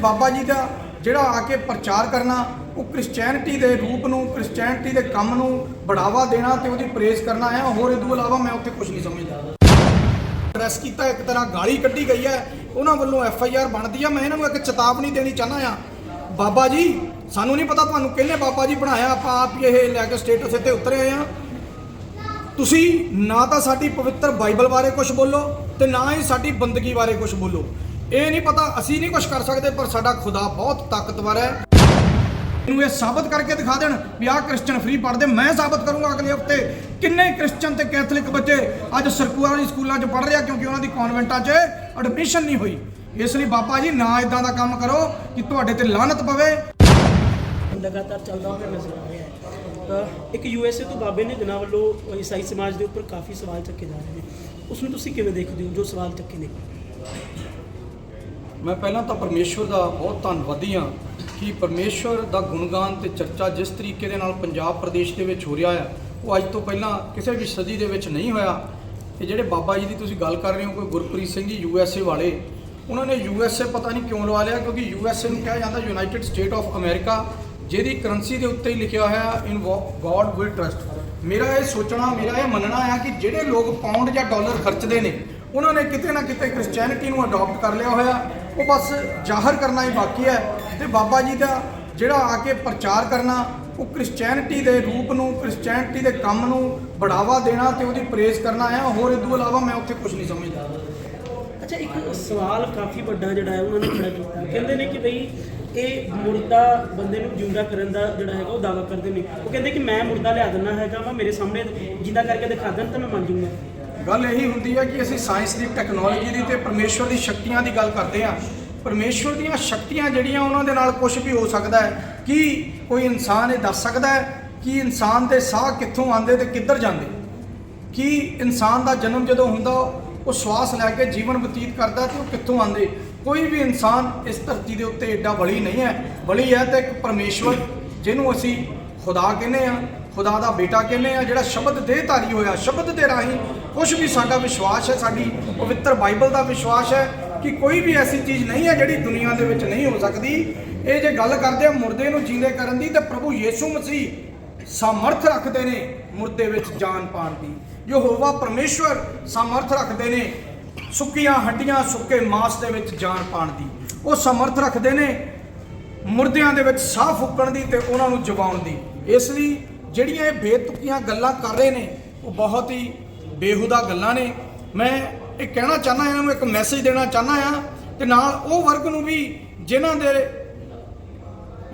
ਬਾਬਾ ਜੀ ਦਾ ਜਿਹੜਾ ਆ ਕੇ ਪ੍ਰਚਾਰ ਕਰਨਾ, ਉਹ ਕ੍ਰਿਸਚੀਅਨਿਟੀ ਦੇ ਰੂਪ ਨੂੰ ਕ੍ਰਿਸਚੀਅਨਿਟੀ ਦੇ ਕੰਮ ਨੂੰ ਬੜਾਵਾ ਦੇਣਾ ਤੇ ਉਹਦੀ ਪ੍ਰੇਜ਼ ਕਰਨਾ ਆ ਹੋਰ ਇਹ ਤੋਂ ਇਲਾਵਾ ਮੈਂ ਉੱਥੇ ਕੁਝ ਨਹੀਂ ਸਮਝਦਾ। ਪ੍ਰੈਸ ਕੀਤਾ, ਇੱਕ ਤਰ੍ਹਾਂ ਗਾਲੀ ਕੱਢੀ ਗਈ ਹੈ, ਉਹਨਾਂ ਵੱਲੋਂ ਐਫ ਆਈ ਆਰ ਬਣਦੀ ਆ, ਮੈਂ ਇਹਨਾਂ ਨੂੰ ਇੱਕ ਚੇਤਾਵਨੀ ਦੇਣੀ ਚਾਹੁੰਦਾ ਆ ਬਾਬਾ ਜੀ, ਸਾਨੂੰ ਨਹੀਂ ਪਤਾ ਤੁਹਾਨੂੰ ਕਿਹਨੇ ਬਾਬਾ ਜੀ ਬਣਾਇਆ, ਆਪਾਂ ਆਪ ਹੀ ਇਹ ਲੈ ਕੇ ਸਟੇਟਸ ਇੱਥੇ ਉਤਰੇ ਆ ਤੁਸੀਂ ਨਾ ਤਾਂ ਸਾਡੀ ਪਵਿੱਤਰ ਬਾਈਬਲ ਬਾਰੇ ਕੁਝ ਬੋਲੋ ਤੇ ਨਾ ਹੀ ਸਾਡੀ ਬੰਦਗੀ ਬਾਰੇ ਕੁਝ ਬੋਲੋ। ਇਹ ਨਹੀਂ ਪਤਾ, ਅਸੀਂ ਨਹੀਂ ਕੁਝ ਕਰ ਸਕਦੇ, ਪਰ ਸਾਡਾ ਖੁਦਾ ਬਹੁਤ ਤਾਕਤਵਰ ਹੈ। ਨੂੰ ਇਹ ਸਾਬਤ ਕਰਕੇ ਦਿਖਾ ਦੇਣ ਵੀ ਆਹ ਕ੍ਰਿਸਚਨ ਫ੍ਰੀ ਪੜ੍ਹਦੇ, ਮੈਂ ਸਾਬਤ ਕਰੂੰਗਾ ਅਗਲੇ ਹਫ਼ਤੇ। ਕਿੰਨੇ ਕ੍ਰਿਸਚਨ ਤੇ ਕੈਥੋਲਿਕ ਬੱਚੇ ਅੱਜ ਸਰਕਾਰੀ ਸਕੂਲਾਂ 'ਚ ਪੜ੍ਹ ਰਿਹਾ ਕਿਉਂਕਿ ਉਹਨਾਂ ਦੀ ਕਨਵੈਂਟਾਂ 'ਚ ਐਡਮਿਸ਼ਨ ਨਹੀਂ ਹੋਈ। ਇਸ ਲਈ ਬਾਬਾ ਜੀ, ਨਾ ਇਦਾਂ ਦਾ ਕੰਮ ਕਰੋ ਕਿ ਤੁਹਾਡੇ ਤੇ ਲਾਨਤ ਪਵੇ। ਲਗਾਤਾਰ ਚੱਲਦਾ ਹੋਇਆ ਨਜ਼ਰ ਆ ਰਿਹਾ ਹੈ। ਅਹ ਇੱਕ ਯੂਐਸਏ ਤੋਂ ਬਾਬੇ ਨੇ ਜਨਾਂ ਵੱਲੋਂ ਈਸਾਈ ਸਮਾਜ ਦੇ ਉੱਪਰ ਕਾਫੀ ਸਵਾਲ ਚੱਕੇ ਜਾ ਰਹੇ ਨੇ। ਉਸ ਨੂੰ ਤੁਸੀਂ ਕਿਵੇਂ ਦੇਖਦੇ ਹੋ, ਜੋ ਸਵਾਲ ਚੱਕੇ ਨੇ? ਮੈਂ ਪਹਿਲਾਂ ਤਾਂ ਪਰਮੇਸ਼ਵਰ ਦਾ ਬਹੁਤ ਧੰਨਵਾਦੀ ਹਾਂ ਕਿ ਪਰਮੇਸ਼ਵਰ ਦਾ ਗੁਣਗਾਨ ਤੇ ਚਰਚਾ ਜਿਸ ਤਰੀਕੇ ਦੇ ਨਾਲ ਪੰਜਾਬ ਪ੍ਰਦੇਸ਼ ਦੇ ਵਿੱਚ ਹੋ ਰਿਹਾ ਹੈ ਉਹ ਅੱਜ ਤੋਂ ਪਹਿਲਾਂ ਕਿਸੇ ਵੀ ਸਦੀ ਦੇ ਵਿੱਚ ਨਹੀਂ ਹੋਇਆ। ਤੇ ਜਿਹੜੇ ਬਾਬਾ ਜੀ ਦੀ ਤੁਸੀਂ ਗੱਲ ਕਰ ਰਹੇ ਹੋ, ਕੋਈ Gurpreet Singh ji U S A ਵਾਲੇ, ਉਹਨਾਂ ਨੇ ਯੂ ਐੱਸ ਏ ਪਤਾ ਨਹੀਂ ਕਿਉਂ ਲਵਾ ਲਿਆ, ਕਿਉਂਕਿ ਯੂ ਐੱਸ ਏ ਨੂੰ ਕਿਹਾ ਜਾਂਦਾ ਯੂਨਾਈਟਿਡ ਸਟੇਟ ਆਫ ਅਮਰੀਕਾ ਜਿਹਦੀ ਕਰੰਸੀ ਦੇ ਉੱਤੇ ਹੀ ਲਿਖਿਆ ਹੋਇਆ ਇਨ ਗੋਡ ਵਿਲ ਟਰਸਟ ਮੇਰਾ ਇਹ ਸੋਚਣਾ, ਮੇਰਾ ਇਹ ਮੰਨਣਾ ਆ ਕਿ ਜਿਹੜੇ ਲੋਕ ਪਾਉਂਡ ਜਾਂ ਡਾਲਰ ਖਰਚਦੇ ਨੇ, ਉਹਨਾਂ ਨੇ ਕਿਤੇ ਨਾ ਕਿਤੇ ਕ੍ਰਿਸਚੀਅਨਿਟੀ ਨੂੰ ਅਡਾਪਟ ਕਰ ਲਿਆ ਹੋਇਆ। ਉਹ ਬਸ ਜ਼ਾਹਰ ਕਰਨਾ ਹੀ ਬਾਕੀ ਹੈ ਤੇ ਬਾਬਾ ਜੀ ਦਾ ਜਿਹੜਾ ਆ ਕੇ ਪ੍ਰਚਾਰ ਕਰਨਾ, ਉਹ ਕ੍ਰਿਸਚੀਅਨਿਟੀ ਦੇ ਰੂਪ ਨੂੰ ਕ੍ਰਿਸਚੀਅਨਿਟੀ ਦੇ ਕੰਮ ਨੂੰ ਬੜਾਵਾ ਦੇਣਾ ਤੇ ਉਹਦੀ ਪ੍ਰੇਜ਼ ਕਰਨਾ ਹੈ, ਹੋਰ ਇਹ ਤੋਂ ਇਲਾਵਾ ਮੈਂ ਉੱਥੇ ਕੁਝ ਨਹੀਂ ਸਮਝਦਾ। ਅੱਛਾ, ਇੱਕ ਸਵਾਲ ਕਾਫੀ ਵੱਡਾ ਜਿਹੜਾ ਹੈ, ਉਹਨਾਂ ਨੇ ਖੜਾ ਕੀਤਾ। ਕਹਿੰਦੇ ਨੇ ਕਿ ਬਈ ਇਹ ਮੁਰਦਾ ਬੰਦੇ ਨੂੰ ਜਿਉਂਦਾ ਕਰਨ ਦਾ ਜਿਹੜਾ ਹੈਗਾ, ਉਹ ਦਾਵਾ ਕਰਦੇ ਨੇ। ਉਹ ਕਹਿੰਦੇ ਕਿ ਮੈਂ ਮੁਰਦਾ ਲਿਆ ਦਿੰਦਾ ਹੈਗਾ ਵਾ, ਮੇਰੇ ਸਾਹਮਣੇ ਜਿੰਦਾ ਕਰਕੇ ਦਿਖਾ ਦੇਣ ਤਾਂ ਮੈਂ ਮੰਨ ਜੂੰਗਾ। ਗੱਲ ਇਹੀ ਹੁੰਦੀ ਹੈ ਕਿ ਅਸੀਂ ਸਾਇੰਸ ਦੀ ਟੈਕਨੋਲੋਜੀ ਦੀ ਤੇ ਪਰਮੇਸ਼ਵਰ ਦੀ ਸ਼ਕਤੀਆਂ ਦੀ ਗੱਲ ਕਰਦੇ ਹਾਂ। ਪਰਮੇਸ਼ਵਰ ਦੀਆਂ ਸ਼ਕਤੀਆਂ ਜਿਹੜੀਆਂ ਉਹਨਾਂ ਦੇ ਨਾਲ ਕੁਝ ਵੀ ਹੋ ਸਕਦਾ ਹੈ, ਕਿ ਕੋਈ ਇਨਸਾਨ ਇਹ ਦੱਸ ਸਕਦਾ ਹੈ ਕਿ ਇਨਸਾਨ ਦੇ ਸਾਹ ਕਿੱਥੋਂ ਆਉਂਦੇ ਤੇ ਕਿੱਧਰ ਜਾਂਦੇ? ਕਿ ਇਨਸਾਨ ਦਾ ਜਨਮ ਜਦੋਂ ਹੁੰਦਾ, ਉਹ ਸਵਾਸ ਲੈ ਕੇ ਜੀਵਨ ਬਤੀਤ ਕਰਦਾ ਤੇ ਉਹ ਕਿੱਥੋਂ ਆਉਂਦੇ? ਕੋਈ ਵੀ ਇਨਸਾਨ ਇਸ ਧਰਤੀ ਦੇ ਉੱਤੇ ਐਡਾ ਬਲੀ ਨਹੀਂ ਹੈ। ਬਲੀ ਹੈ ਤਾਂ ਇੱਕ ਪਰਮੇਸ਼ਵਰ ਜਿਹਨੂੰ ਅਸੀਂ ਖੁਦਾ ਕਹਿੰਦੇ ਆ? ਖੁਦਾ ਦਾ ਬੇਟਾ ਕਹਿੰਦੇ ਆ? ਜਿਹੜਾ ਸ਼ਬਦ ਦੇ ਧਾਰੀ ਹੋਇਆ, ਸ਼ਬਦ ਦੇ ਰਾਹੀਂ ਕੁਝ ਵੀ ਸਾਡਾ ਵਿਸ਼ਵਾਸ ਹੈ, ਸਾਡੀ ਪਵਿੱਤਰ ਬਾਈਬਲ ਦਾ ਵਿਸ਼ਵਾਸ ਹੈ ਕਿ ਕੋਈ ਵੀ ਐਸੀ ਚੀਜ਼ ਨਹੀਂ ਹੈ ਜਿਹੜੀ ਦੁਨੀਆ ਦੇ ਵਿੱਚ ਨਹੀਂ ਹੋ ਸਕਦੀ। ਇਹ ਜੇ ਗੱਲ ਕਰਦੇ ਆ ਮੁਰਦੇ ਨੂੰ ਜਿੰਦੇ ਕਰਨ ਦੀ, ਤੇ ਪ੍ਰਭੂ ਯੀਸ਼ੂ ਮਸੀਹ ਸਮਰਥ ਰੱਖਦੇ ਨੇ ਮੁਰਦੇ ਵਿੱਚ ਜਾਨ ਪਾਉਣ ਦੀ। ਯਹੋਵਾ ਪਰਮੇਸ਼ਵਰ ਸਮਰਥ ਰੱਖਦੇ ਨੇ ਸੁੱਕੀਆਂ ਹੱਡੀਆਂ ਸੁੱਕੇ ਮਾਸ ਦੇ ਵਿੱਚ ਜਾਨ ਪਾਉਣ ਦੀ। ਉਹ ਸਮਰਥ ਰੱਖਦੇ ਨੇ ਮੁਰਦਿਆਂ ਦੇ ਵਿੱਚ ਸਾਹ ਫੂਕਣ ਦੀ ਤੇ ਉਹਨਾਂ ਨੂੰ ਜਵਾਉਣ ਦੀ। ਇਸ ਲਈ ਜਿਹੜੀਆਂ ਇਹ ਬੇਤੁਕੀਆਂ ਗੱਲਾਂ ਕਰ ਰਹੇ ਨੇ, ਉਹ ਬਹੁਤ ਹੀ ਬੇਹੁਦਾ ਗੱਲਾਂ ਨੇ। ਮੈਂ ਇਹ ਕਹਿਣਾ ਚਾਹੁੰਦਾ ਇਹਨਾਂ ਨੂੰ ਇੱਕ ਮੈਸੇਜ ਦੇਣਾ ਚਾਹੁੰਦਾ ਆ ਤੇ ਨਾਲ ਉਹ ਵਰਗ ਨੂੰ ਵੀ ਜਿਨ੍ਹਾਂ ਦੇ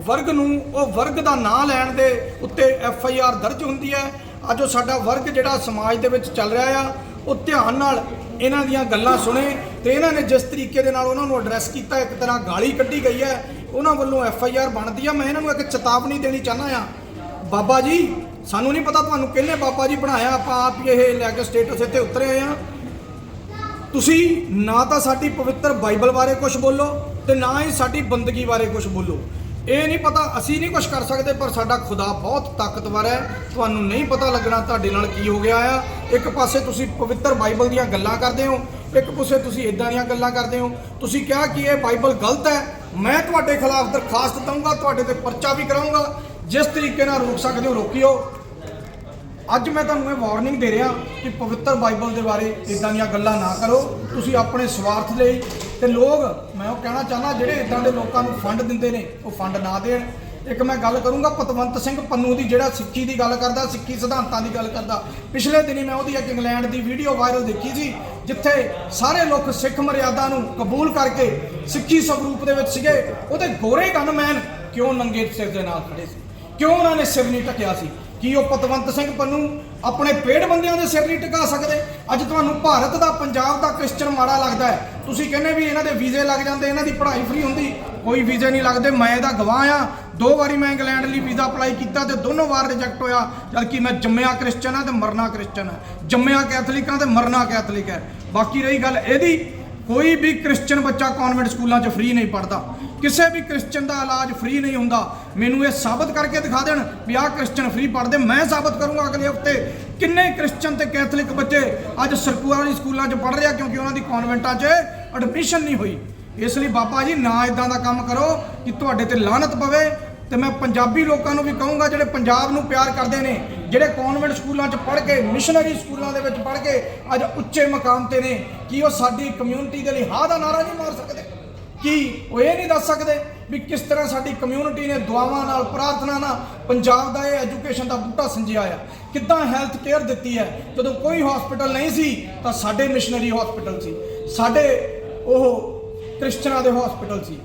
ਵਰਗ ਨੂੰ ਉਹ ਵਰਗ ਦਾ ਨਾਂ ਲੈਣ ਦੇ ਉੱਤੇ ਐਫ ਆਈ ਆਰ ਦਰਜ ਹੁੰਦੀ ਹੈ, ਅੱਜ ਉਹ ਸਾਡਾ ਵਰਗ ਜਿਹੜਾ ਸਮਾਜ ਦੇ ਵਿੱਚ ਚੱਲ ਰਿਹਾ ਆ, ਉਹ ਧਿਆਨ ਨਾਲ ਇਹਨਾਂ ਦੀਆਂ ਗੱਲਾਂ ਸੁਣੇ ਤੇ ਇਹਨਾਂ ਨੇ ਜਿਸ ਤਰੀਕੇ ਦੇ ਨਾਲ ਉਹਨਾਂ ਨੂੰ ਐਡਰੈਸ ਕੀਤਾ, ਇੱਕ ਤਰ੍ਹਾਂ ਗਾਲੀ ਕੱਢੀ ਗਈ ਹੈ ਉਹਨਾਂ ਵੱਲੋਂ ਐਫ ਆਈ ਆਰ ਬਣਦੀ ਆ। ਮੈਂ ਇਹਨਾਂ ਨੂੰ ਇੱਕ ਚੇਤਾਵਨੀ ਦੇਣੀ ਚਾਹੁੰਦਾ ਆ ਬਾਬਾ ਜੀ, ਸਾਨੂੰ ਨਹੀਂ ਪਤਾ ਤੁਹਾਨੂੰ ਕਿਹਨੇ ਬਾਬਾ ਜੀ ਬਣਾਇਆ। ਆਪਾਂ ਆਪ ਹੀ ਇਹ ਲੈ ਕੇ ਸਟੇਟਸ ਇੱਥੇ ਉਤਰੇ ਹੋਏ ਆ ਤੁਸੀਂ ਨਾ ਤਾਂ ਸਾਡੀ ਪਵਿੱਤਰ ਬਾਈਬਲ ਬਾਰੇ ਕੁਝ ਬੋਲੋ ਤੇ ਨਾ ਹੀ ਸਾਡੀ ਬੰਦਗੀ ਬਾਰੇ ਕੁਝ ਬੋਲੋ। ਇਹ ਨਹੀਂ ਪਤਾ ਅਸੀਂ ਨਹੀਂ ਕੁਝ ਕਰ ਸਕਦੇ, ਪਰ ਸਾਡਾ ਖੁਦਾ ਬਹੁਤ ਤਾਕਤਵਰ ਹੈ। ਤੁਹਾਨੂੰ ਨਹੀਂ ਪਤਾ ਲੱਗਣਾ ਤੁਹਾਡੇ ਨਾਲ ਕੀ ਹੋ ਗਿਆ ਆ। ਇੱਕ ਪਾਸੇ ਤੁਸੀਂ ਪਵਿੱਤਰ ਬਾਈਬਲ ਦੀਆਂ ਗੱਲਾਂ ਕਰਦੇ ਹੋ, ਇੱਕ ਪਾਸੇ ਤੁਸੀਂ ਇਦਾਂ ਦੀਆਂ ਗੱਲਾਂ ਕਰਦੇ ਹੋ। ਤੁਸੀਂ ਕਿਹਾ ਕਿ ਇਹ ਬਾਈਬਲ ਗਲਤ ਹੈ। ਮੈਂ ਤੁਹਾਡੇ ਖਿਲਾਫ ਦਰਖਾਸਤ ਦਊਂਗਾ, ਤੁਹਾਡੇ ਤੇ ਪਰਚਾ ਵੀ ਕਰਾਉਂਗਾ ਜਿਸ ਤਰੀਕੇ ਨਾਲ ਰੋਕ ਸਕਦੇ ਹੋ, ਰੋਕਿਓ। ਅੱਜ ਮੈਂ ਤੁਹਾਨੂੰ ਇਹ ਵਾਰਨਿੰਗ ਦੇ ਰਿਹਾ ਕਿ ਪਵਿੱਤਰ ਬਾਈਬਲ ਦੇ ਬਾਰੇ ਇਦਾਂ ਦੀਆਂ ਗੱਲਾਂ ਨਾ ਕਰੋ। ਤੁਸੀਂ ਆਪਣੇ ਸਵਾਰਥ ਲਈ ਤੇ ਲੋਕ, ਮੈਂ ਉਹ ਕਹਿਣਾ ਚਾਹੁੰਦਾ, ਜਿਹੜੇ ਇਦਾਂ ਦੇ ਲੋਕਾਂ ਨੂੰ ਫੰਡ ਦਿੰਦੇ ਨੇ, ਉਹ ਫੰਡ ਨਾ ਦੇਣ। ਇੱਕ ਮੈਂ ਗੱਲ ਕਰੂੰਗਾ, ਪਤਵੰਤ ਸਿੰਘ ਪੰਨੂ ਦੀ ਜਿਹੜਾ ਸਿੱਖੀ ਦੀ ਗੱਲ ਕਰਦਾ, ਸਿੱਖੀ ਸਿਧਾਂਤਾਂ ਦੀ ਗੱਲ ਕਰਦਾ। ਪਿਛਲੇ ਦਿਨੀ ਮੈਂ ਉਹਦੀ ਇੱਕ ਇੰਗਲੈਂਡ ਦੀ ਵੀਡੀਓ ਵਾਇਰਲ ਦੇਖੀ ਸੀ, ਜਿੱਥੇ ਸਾਰੇ ਲੋਕ ਸਿੱਖ ਮਰਿਆਦਾ ਨੂੰ ਕਬੂਲ ਕਰਕੇ ਸਿੱਖੀ ਸਰੂਪ ਦੇ ਵਿੱਚ ਸੀਗੇ। ਉਹਦੇ ਗੋਰੇ ਗਨਮੈਨ ਕਿਉਂ ਨੰਗੇ ਸਿਰ ਦੇ ਨਾਲ ਖੜੇ ਸੀ? ਕਿਉਂ ਉਹਨਾਂ ਨੇ ਸਿਰ ਨਹੀਂ ਢੱਕਿਆ ਸੀ? ਕੀ ਉਹ ਪਤਵੰਤ ਸਿੰਘ ਪੰਨੂ ਆਪਣੇ ਪੇੜ ਬੰਦਿਆਂ ਦੇ ਸਿਰ ਨਹੀਂ ਟਿਕਾ ਸਕਦੇ? ਅੱਜ ਤੁਹਾਨੂੰ ਭਾਰਤ ਦਾ, ਪੰਜਾਬ ਦਾ ਕ੍ਰਿਸਚਨ ਮਾੜਾ ਲੱਗਦਾ ਹੈ? ਤੁਸੀਂ ਕਹਿੰਦੇ ਵੀ ਇਹਨਾਂ ਦੇ ਵੀਜ਼ੇ ਲੱਗ ਜਾਂਦੇ, ਇਹਨਾਂ ਦੀ ਪੜ੍ਹਾਈ ਫ੍ਰੀ ਹੁੰਦੀ। ਕੋਈ ਵੀਜ਼ੇ ਨਹੀਂ ਲੱਗਦੇ, ਮੈਂ ਇਹਦਾ ਗਵਾਹ ਆ ਦੋ ਵਾਰੀ ਮੈਂ ਇੰਗਲੈਂਡ ਲਈ ਵੀਜ਼ਾ ਅਪਲਾਈ ਕੀਤਾ ਤੇ ਦੋਨੋਂ ਵਾਰ ਰਿਜੈਕਟ ਹੋਇਆ, ਜਦਕਿ ਮੈਂ ਜੰਮਿਆ ਕ੍ਰਿਸਚਨ ਆ ਤੇ ਮਰਨਾ ਕ੍ਰਿਸਚਨ ਹੈ। ਜੰਮਿਆ ਕੈਥੋਲਿਕ ਆ ਤੇ ਮਰਨਾ ਕੈਥੋਲਿਕ ਹੈ। ਬਾਕੀ ਰਹੀ ਗੱਲ ਇਹਦੀ, ਕੋਈ ਵੀ ਕ੍ਰਿਸਚੀਅਨ ਬੱਚਾ ਕਨਵੈਂਟ ਸਕੂਲਾਂ 'ਚ ਫ੍ਰੀ ਨਹੀਂ ਪੜਦਾ ਕਿਸੇ ਵੀ ਕ੍ਰਿਸਚੀਅਨ ਦਾ ਇਲਾਜ ਫ੍ਰੀ ਨਹੀਂ ਹੁੰਦਾ। ਮੈਨੂੰ ਇਹ ਸਾਬਤ ਕਰਕੇ ਦਿਖਾ ਦੇਣ ਵੀ ਆਹ ਕ੍ਰਿਸਚੀਅਨ ਫ੍ਰੀ ਪੜਦੇ ਮੈਂ ਸਾਬਤ ਕਰੂੰਗਾ ਅਗਲੇ ਹਫ਼ਤੇ। ਕਿੰਨੇ ਕ੍ਰਿਸਚੀਅਨ ਤੇ ਕੈਥੋਲਿਕ ਬੱਚੇ ਅੱਜ ਸਰਕਾਰੀ ਸਕੂਲਾਂ 'ਚ ਪੜ ਰਿਹਾ ਕਿਉਂਕਿ ਉਹਨਾਂ ਦੀ ਕਨਵੈਂਟਾਂ 'ਚ ਐਡਮਿਸ਼ਨ ਨਹੀਂ ਹੋਈ। ਇਸ ਲਈ ਬਾਬਾ ਜੀ, ਨਾ ਇਦਾਂ ਦਾ ਕੰਮ ਕਰੋ ਕਿ ਤੁਹਾਡੇ ਤੇ ਲਾਹਨਤ ਪਵੇ। ਤੇ ਮੈਂ ਪੰਜਾਬੀ ਲੋਕਾਂ ਨੂੰ ਵੀ ਕਹੂੰਗਾ, ਜਿਹੜੇ ਪੰਜਾਬ ਨੂੰ ਪਿਆਰ ਕਰਦੇ ਨੇ, ਜਿਹੜੇ ਕਨਵੈਂਟ ਸਕੂਲਾਂ 'ਚ ਪੜ੍ਹ ਕੇ ਮਿਸ਼ਨਰੀ ਸਕੂਲਾਂ ਦੇ ਵਿੱਚ ਪੜ੍ਹ ਕੇ ਅੱਜ ਉੱਚੇ ਮਕਾਮ ਤੇ ਨੇ, ਕੀ ਉਹ ਸਾਡੀ ਕਮਿਊਨਿਟੀ ਦੇ ਲਈ ਹਾਂ ਦਾ ਨਾਰਾ ਨਹੀਂ ਮਾਰ ਸਕਦੇ? ਕੀ ਉਹ ਇਹ ਨਹੀਂ ਦੱਸ ਸਕਦੇ ਵੀ ਕਿਸ ਤਰ੍ਹਾਂ ਸਾਡੀ ਕਮਿਊਨਿਟੀ ਨੇ ਦੁਆਵਾਂ ਨਾਲ, ਪ੍ਰਾਰਥਨਾ ਨਾਲ ਪੰਜਾਬ ਦਾ ਇਹ ਐਜੂਕੇਸ਼ਨ ਦਾ ਬੂਟਾ ਸੰਜਿਆ ਆ? ਕਿੱਦਾਂ ਹੈਲਥ ਕੇਅਰ ਦਿੱਤੀ ਹੈ? ਜਦੋਂ ਕੋਈ ਹਸਪੀਟਲ ਨਹੀਂ ਸੀ, ਤਾਂ ਸਾਡੇ ਮਿਸ਼ਨਰੀ ਹਸਪੀਟਲ ਸੀ। ਸਾਡੇ ਉਹ ਕ੍ਰਿਸਚਨਾਂ ਦੇ ਹਸਪੀਟਲ ਸੀ।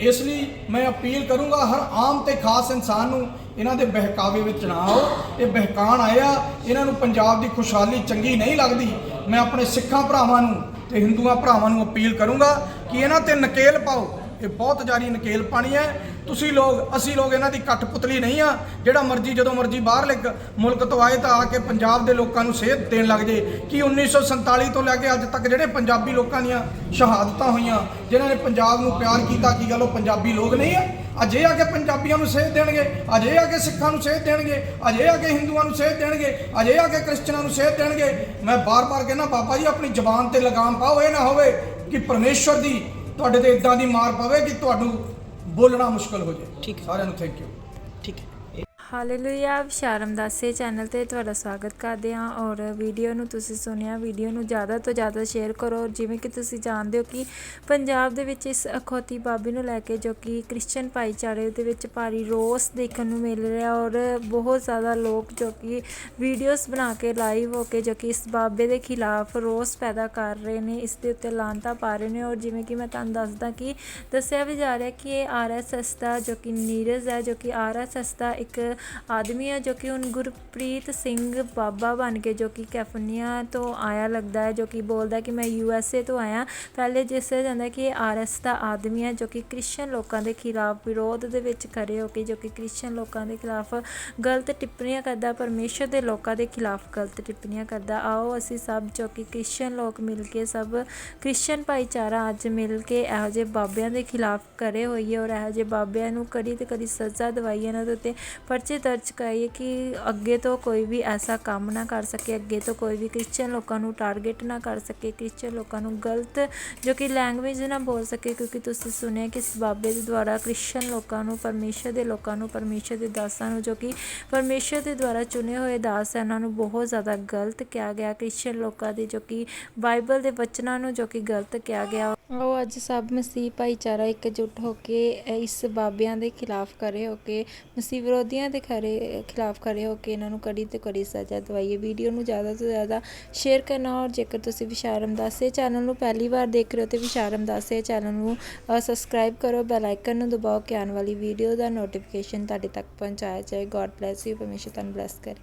ਇਸ ਲਈ ਮੈਂ ਅਪੀਲ ਕਰੂੰਗਾ ਹਰ ਆਮ ਤੇ ਖਾਸ ਇਨਸਾਨ ਨੂੰ ਇਹਨਾਂ ਦੇ ਬਹਿਕਾਵੇ ਵਿੱਚ ਨਾ ਆਓ। ਇਹ ਬਹਿਕਾਨ ਆਇਆ, ਇਹਨਾਂ ਨੂੰ ਪੰਜਾਬ ਦੀ ਖੁਸ਼ਹਾਲੀ ਚੰਗੀ ਨਹੀਂ ਲੱਗਦੀ। ਮੈਂ ਆਪਣੇ ਸਿੱਖਾਂ ਭਰਾਵਾਂ ਨੂੰ ਤੇ ਹਿੰਦੂਆਂ ਭਰਾਵਾਂ ਨੂੰ ਅਪੀਲ ਕਰੂੰਗਾ ਕਿ ਇਹਨਾਂ ਤੇ ਨਕੇਲ ਪਾਓ। ਇਹ ਬਹੁਤ ਜਾਰੀ ਨਕੇਲ ਪਾਣੀ ਹੈ। ਤੁਸੀਂ ਲੋਕ, ਅਸੀਂ ਲੋਕ ਇਹਨਾਂ ਦੀ ਕਠਪੁਤਲੀ ਨਹੀਂ ਆ। ਜਿਹੜਾ ਮਰਜ਼ੀ, ਜਦੋਂ ਮਰਜ਼ੀ ਬਾਹਰਲੇ ਕ- ਮੁਲਕ ਤੋਂ ਆਏ ਤਾਂ ਆ ਕੇ ਪੰਜਾਬ ਦੇ ਲੋਕਾਂ ਨੂੰ ਸੇਧ ਦੇਣ ਲੱਗ ਜੇ। ਕਿ 1947 ਤੋਂ ਲੈ ਕੇ ਅੱਜ ਤੱਕ ਜਿਹੜੇ ਪੰਜਾਬੀ ਲੋਕਾਂ ਦੀਆਂ ਸ਼ਹਾਦਤਾਂ ਹੋਈਆਂ, ਜਿਨ੍ਹਾਂ ਨੇ ਪੰਜਾਬ ਨੂੰ ਪਿਆਰ ਕੀਤਾ, ਕੀ ਗੱਲ ਉਹ ਪੰਜਾਬੀ ਲੋਕ ਨਹੀਂ ਆ? ਅੱਜ ਇਹ ਆ ਕੇ ਪੰਜਾਬੀਆਂ ਨੂੰ ਸੇਧ ਦੇਣਗੇ, ਅੱਜ ਇਹ ਆ ਕੇ ਸਿੱਖਾਂ ਨੂੰ ਸੇਧ ਦੇਣਗੇ, ਅੱਜ ਇਹ ਆ ਕੇ ਹਿੰਦੂਆਂ ਨੂੰ ਸੇਧ ਦੇਣਗੇ, ਅੱਜ ਇਹ ਆ ਕੇ ਕ੍ਰਿਸਚਨਾਂ ਨੂੰ ਸੇਧ ਦੇਣਗੇ। ਮੈਂ ਬਾਰ-ਬਾਰ ਕਹਿੰਦਾ, ਬਾਬਾ ਜੀ ਆਪਣੀ ਜ਼ਬਾਨ ਤੇ ਲਗਾਮ ਪਾਓ, ਇਹ ਨਾ ਹੋਵੇ ਕਿ ਪਰਮੇਸ਼ਵਰ ਦੀ ਤੁਹਾਡੇ ਤੇ ਇਦਾਂ ਦੀ ਮਾਰ ਪਵੇ ਕਿ ਤੁਹਾਨੂੰ ਬੋਲਣਾ ਮੁਸ਼ਕਲ ਹੋ ਜਾਏ ਠੀਕ ਹੈ। ਸਾਰਿਆਂ ਨੂੰ thank you hallelujah, Vishram Dase channel ਤੇ ਤੁਹਾਡਾ ਸਵਾਗਤ ਕਰਦੇ ਹਾਂ ਔਰ ਵੀਡੀਓ ਨੂੰ ਤੁਸੀਂ ਸੁਣਿਆ, ਵੀਡੀਓ ਨੂੰ ਜ਼ਿਆਦਾ ਤੋਂ ਜ਼ਿਆਦਾ ਸ਼ੇਅਰ ਕਰੋ ਔਰ ਜਿਵੇਂ ਕਿ ਤੁਸੀਂ ਜਾਣਦੇ ਹੋ ਕਿ ਪੰਜਾਬ ਦੇ ਵਿੱਚ ਇਸ ਅਖੌਤੀ ਬਾਬੇ ਨੂੰ ਲੈ ਕੇ ਜੋ ਕਿ ਕ੍ਰਿਸਚੀਅਨ ਭਾਈਚਾਰੇ ਦੇ ਵਿੱਚ ਭਾਰੀ ਰੋਸ ਦੇਖਣ ਨੂੰ ਮਿਲ ਰਿਹਾ ਔਰ ਬਹੁਤ ਜ਼ਿਆਦਾ ਲੋਕ ਜੋ ਕਿ ਵੀਡੀਓਜ਼ ਬਣਾ ਕੇ ਲਾਈਵ ਹੋ ਕੇ ਜੋ ਕਿ ਇਸ ਬਾਬੇ ਦੇ ਖਿਲਾਫ ਰੋਸ ਪੈਦਾ ਕਰ ਰਹੇ ਨੇ, ਇਸ ਦੇ ਉੱਤੇ ਲਾਂਤਾ ਪਾ ਰਹੇ ਨੇ ਔਰ ਜਿਵੇਂ ਕਿ ਮੈਂ ਤੁਹਾਨੂੰ ਦੱਸਦਾ ਕਿ ਦੱਸਿਆ ਵੀ ਜਾ ਰਿਹਾ ਕਿ ਇਹ ਆਰਐਸਐਸ ਦਾ ਜੋ ਕਿ ਨੀਰਜ ਹੈ, ਜੋ ਕਿ ਆਰਐਸਐਸ ਦਾ ਇੱਕ ਆਦਮੀ ਹੈ ਜੋ ਕਿ ਹੁਣ ਗੁਰਪ੍ਰੀਤ ਸਿੰਘ ਬਾਬਾ ਬਣ ਕੇ ਜੋ ਕਿ ਕੈਫਨੀਆ ਤੋਂ ਆਇਆ ਲੱਗਦਾ ਹੈ, ਜੋ ਕਿ ਬੋਲਦਾ ਕਿ ਮੈਂ ਯੂ ਐੱਸ ਏ ਤੋਂ ਆਇਆ। ਪਹਿਲੇ ਜਿਸੇ ਜਾਂਦਾ ਕਿ ਇਹ ਆਰਐਸ ਦਾ ਆਦਮੀ ਹੈ ਜੋ ਕਿ ਕ੍ਰਿਸਚੀਅਨ ਲੋਕਾਂ ਦੇ ਖਿਲਾਫ ਵਿਰੋਧ ਦੇ ਵਿੱਚ ਖੜੇ ਹੋ ਕੇ ਜੋ ਕਿ ਕ੍ਰਿਸਚੀਅਨ ਲੋਕਾਂ ਦੇ ਖਿਲਾਫ ਗਲਤ ਟਿੱਪਣੀਆਂ ਕਰਦਾ, ਪਰਮੇਸ਼ਰ ਦੇ ਲੋਕਾਂ ਦੇ ਖਿਲਾਫ ਗਲਤ ਟਿੱਪਣੀਆਂ ਕਰਦਾ। ਆਓ ਅਸੀਂ ਸਭ ਜੋ ਕਿ ਕ੍ਰਿਸਚੀਅਨ ਲੋਕ ਮਿਲ ਕੇ, ਸਭ ਕ੍ਰਿਸਚੀਅਨ ਭਾਈਚਾਰਾ ਅੱਜ ਮਿਲ ਕੇ ਇਹੋ ਜਿਹੇ ਬਾਬਿਆਂ ਦੇ ਖਿਲਾਫ ਕਰੇ ਹੋਈਏ ਔਰ ਇਹੋ ਜਿਹੇ ਬਾਬਿਆਂ ਨੂੰ ਕੜੀ ਤੇ ਕੜੀ ਸਜ਼ਾ ਦਵਾਈਏ, ਇਹਨਾਂ ਦੇ ਉੱਤੇ ਪਰ ਪਰਚੇ ਦਰਜ ਕਰਾਈਏ ਕਿ ਅੱਗੇ ਤੋਂ ਕੋਈ ਵੀ ਐਸਾ ਕੰਮ ਨਾ ਕਰ ਸਕੇ, ਅੱਗੇ ਤੋਂ ਕੋਈ ਵੀ ਕ੍ਰਿਸਚੀਅਨ ਲੋਕਾਂ ਨੂੰ ਟਾਰਗੇਟ ਨਾ ਕਰ ਸਕੇ ਕ੍ਰਿਸਚੀਅਨ ਲੋਕਾਂ ਨੂੰ ਗਲਤ ਜੋ ਕਿ ਲੈਂਗੁਏਜ ਨਾ ਬੋਲ ਸਕੇ, ਕਿਉਂਕਿ ਤੁਸੀਂ ਸੁਣਿਆ ਕਿ ਇਸ ਬਾਬੇ ਦੇ ਦੁਆਰਾ ਕ੍ਰਿਸਚੀਅਨ ਲੋਕਾਂ ਨੂੰ, ਪਰਮੇਸ਼ਰ ਦੇ ਲੋਕਾਂ ਨੂੰ, ਪਰਮੇਸ਼ਰ ਦੇ ਦਾਸਾਂ ਨੂੰ ਜੋ ਕਿ ਪਰਮੇਸ਼ਰ ਦੇ ਦੁਆਰਾ ਚੁਣੇ ਹੋਏ ਦਾਸ ਹੈ, ਉਹਨਾਂ ਨੂੰ ਬਹੁਤ ਜ਼ਿਆਦਾ ਗਲਤ ਕਿਹਾ ਗਿਆ। ਕ੍ਰਿਸਚੀਅਨ ਲੋਕਾਂ ਦੇ ਜੋ ਕਿ ਬਾਈਬਲ ਦੇ ਵਚਨਾਂ ਨੂੰ ਜੋ ਕਿ ਗਲਤ ਕਿਹਾ ਗਿਆ। ਉਹ ਅੱਜ ਸਭ ਮਸੀਹ ਭਾਈਚਾਰਾ ਇਕਜੁੱਟ ਹੋ ਕੇ ਇਸ ਬਾਬਿਆਂ ਦੇ ਖਿਲਾਫ ਕਰੇ ਹੋ ਕੇ ਮਸੀਹ ਵਿਰੋਧੀਆਂ ਦੇ ਖਰੇ, ਖਿਲਾਫ ਖੜੇ ਹੋ ਕੇ ਇਹਨਾਂ ਨੂੰ ਕੜੀ ਤੋਂ ਕੜੀ ਸਜ਼ਾ ਦਵਾਈਏ ਵੀਡੀਓ ਨੂੰ ਜ਼ਿਆਦਾ ਤੋਂ ਜ਼ਿਆਦਾ ਸ਼ੇਅਰ ਕਰਨਾ ਔਰ ਜੇਕਰ ਤੁਸੀਂ ਵਿਸ਼ਾਰਮ ਦਾਸੇ ਚੈਨਲ ਨੂੰ ਪਹਿਲੀ ਵਾਰ ਦੇਖ ਰਹੇ ਹੋ ਤੇ ਵਿਸ਼ਾਰਮ ਦਾਸੇ ਚੈਨਲ ਨੂੰ ਸਬਸਕ੍ਰਾਈਬ ਕਰੋ। ਬੈਲ ਆਈਕਨ ਨੂੰ ਦਬਾਓ ਕਿ ਆਉਣ ਵਾਲੀ ਵੀਡੀਓ ਦਾ ਨੋਟੀਫਿਕੇਸ਼ਨ ਤੁਹਾਡੇ ਤੱਕ ਪਹੁੰਚਾਇਆ ਜਾਏ। ਗੋਡ ਬlesਸ ਯੂ ਪਰਮੇਸ਼ਰ ਤੁਹਾਨੂੰ ਬlesਸ ਕਰੇ।